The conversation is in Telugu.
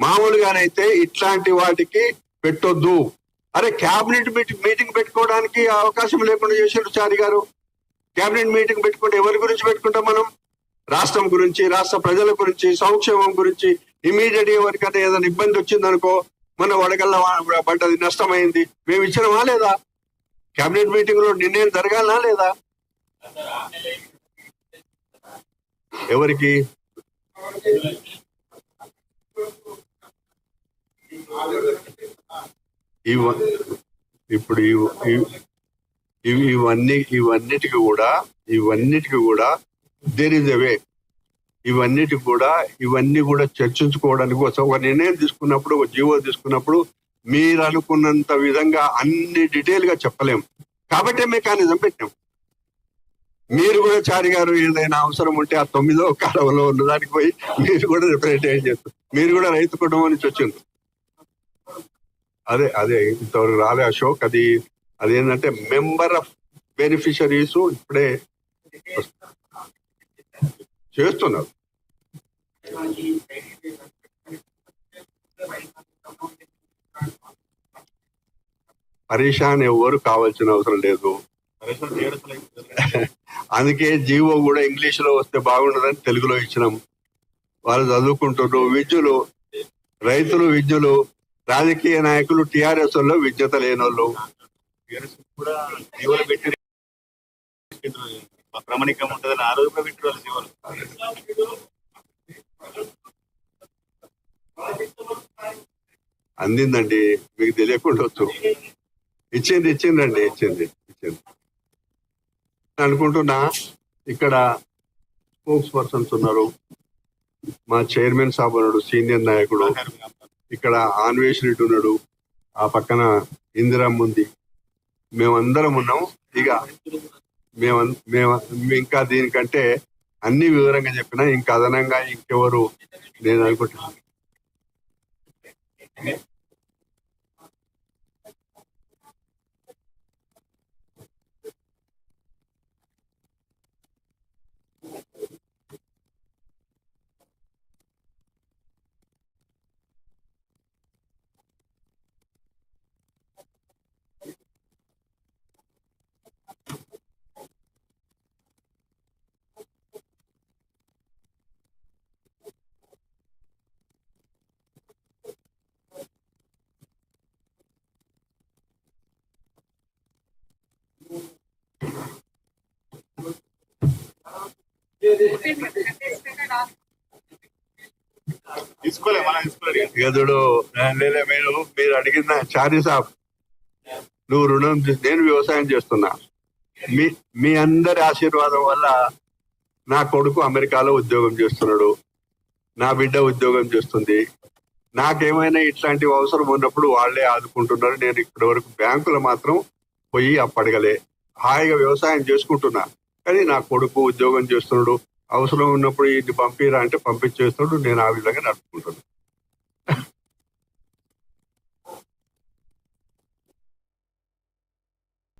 మామూలుగానైతే ఇట్లాంటి వాటికి పెట్టొద్దు. అరే క్యాబినెట్ మీటింగ్ మీటింగ్ పెట్టుకోవడానికి అవకాశం లేకుండా చేశారు చారి గారు. క్యాబినెట్ మీటింగ్ పెట్టుకుంటే ఎవరి గురించి పెట్టుకుంటాం మనం? రాష్ట్రం గురించి రాష్ట్ర ప్రజల గురించి సంక్షేమం గురించి ఇమీడియట్ ఎవరికైనా ఏదైనా ఇబ్బంది వచ్చిందనుకో మన వడగల్ల పడ్డది నష్టమైంది. మేము ఇచ్చినమా లేదా? క్యాబినెట్ మీటింగ్లో నిర్ణయం జరగాలనా లేదా? ఎవరికి? ఇవ ఇప్పుడు ఇవి ఇవన్నీ ఇవన్నిటికి కూడా ఇవన్నిటికి కూడా దేర్ ఇస్ అవే ఇవన్నిటికి కూడా ఇవన్నీ కూడా చర్చించుకోవడానికి కోసం ఒక నిర్ణయం తీసుకున్నప్పుడు ఒక జీవో తీసుకున్నప్పుడు మీరు అనుకున్నంత విధంగా అన్ని డీటెయిల్గా చెప్పలేం. కాబట్టి మెకానిజం పెట్టాం. మీరు కూడా చారి గారు ఏదైనా అవసరం ఉంటే ఆ తొమ్మిదో కాలంలో ఉన్న దానికి పోయి మీరు కూడా రిప్రజెంటేషన్ చేస్తారు మీరు కూడా రైతు కుటుంబం నుంచి వచ్చింది అదే అదే ఇంతవరకు రాలే అశోక్. అది అదేంటంటే మెంబర్ ఆఫ్ బెనిఫిషరీస్ ఇప్పుడే చేస్తున్నారు. పరేషాన్ ఎవరు కావాల్సిన అవసరం లేదు. అందుకే జీవో కూడా ఇంగ్లీష్లో వస్తే బాగుండదని తెలుగులో ఇచ్చినాం. వాళ్ళు చదువుకుంటున్నారు. విద్యులు రైతులు విద్యులు రాజకీయ నాయకులు టిఆర్ఎస్లో విద్యత లేనోళ్ళు. కూడా జీవోలు పెట్టి ప్రామాణికం ఉంటుందని ఆ రోజు కూడా జీవోలు అందిందండి. మీకు తెలియకుండా వచ్చు. ఇచ్చింది ఇచ్చిందండి ఇచ్చింది ఇచ్చింది. అనుకుంటున్నా ఇక్కడ స్పోక్స్ పర్సన్స్ ఉన్నారు. మా చైర్మన్ సాబ్ ఉన్నాడు సీనియర్ నాయకుడు. ఇక్కడ ఆన్వేష్ రెడ్డి ఉన్నాడు ఆ పక్కన ఇందిరమ్మ ఉంది. మేమందరం ఉన్నాం. ఇక మేము మేము ఇంకా దీనికంటే అన్ని వివరంగా చెప్పినా ఇంకా అదనంగా ఇంకెవరు నేను అనుకుంటున్నాను. గదుడు లేదా మీరు మీరు అడిగిన చారీ సాబ్ నువ్వు రుణం నేను వ్యవసాయం చేస్తున్నా. మీ మీ అందరి ఆశీర్వాదం వల్ల నా కొడుకు అమెరికాలో ఉద్యోగం చేస్తున్నాడు. నా బిడ్డ ఉద్యోగం చేస్తుంది. నాకేమైనా ఇట్లాంటి అవసరం ఉన్నప్పుడు వాళ్ళే ఆదుకుంటున్నారు. నేను ఇప్పటి వరకు బ్యాంకులు మాత్రం పోయి అప్పడగలే. హాయిగా వ్యవసాయం చేసుకుంటున్నా. కానీ నా కొడుకు ఉద్యోగం చేస్తున్నాడు అవసరం ఉన్నప్పుడు ఇది పంపిరా అంటే పంపించేస్తున్నాడు నేను ఆ విధంగా నడుపుకుంటున్నాను.